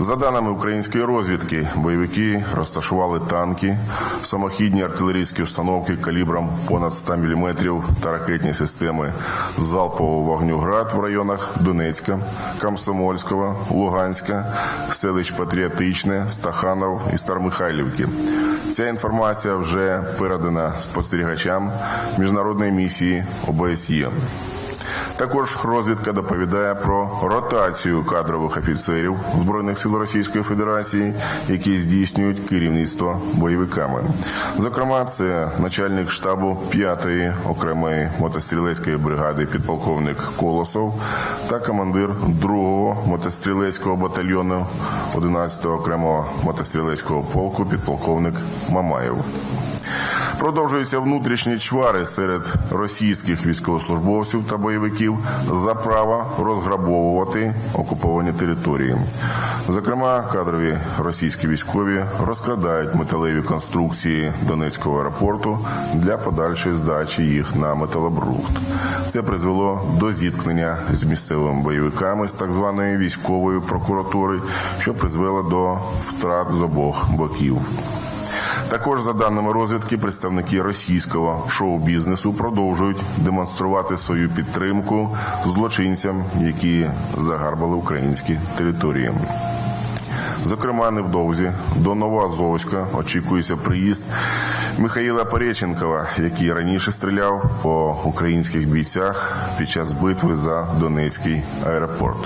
За даними української розвідки, бойовики розташували танки, самохідні артилерійські установки калібром понад 100 мм та ракетні системи залпового вогню «Град» в районах Донецька, Комсомольського, Луганська, селищ Патріотичне, Стаханов і Стармихайлівки. Ця інформація вже передана спостерігачам міжнародної місії ОБСЄ. Також розвідка доповідає про ротацію кадрових офіцерів збройних сил Російської Федерації, які здійснюють керівництво бойовиками. Зокрема, це начальник штабу 5-ї окремої мотострілецької бригади підполковник Колосов та командир 2-го мотострілецького батальйону 11-го окремого мотострілецького полку підполковник Мамаєв. Продовжуються внутрішні чвари серед російських військовослужбовців та бойовиків за право розграбовувати окуповані території. Зокрема, кадрові російські військові розкрадають металеві конструкції Донецького аеропорту для подальшої здачі їх на металобрухт. Це призвело до зіткнення з місцевими бойовиками з так званої військової прокуратури, що призвело до втрат з обох боків. Також, за даними розвідки, представники російського шоу-бізнесу продовжують демонструвати свою підтримку злочинцям, які загарбали українські території. Зокрема, невдовзі до Новоазовська очікується приїзд Михаїла Пореченкова, який раніше стріляв по українських бійцях під час битви за Донецький аеропорт.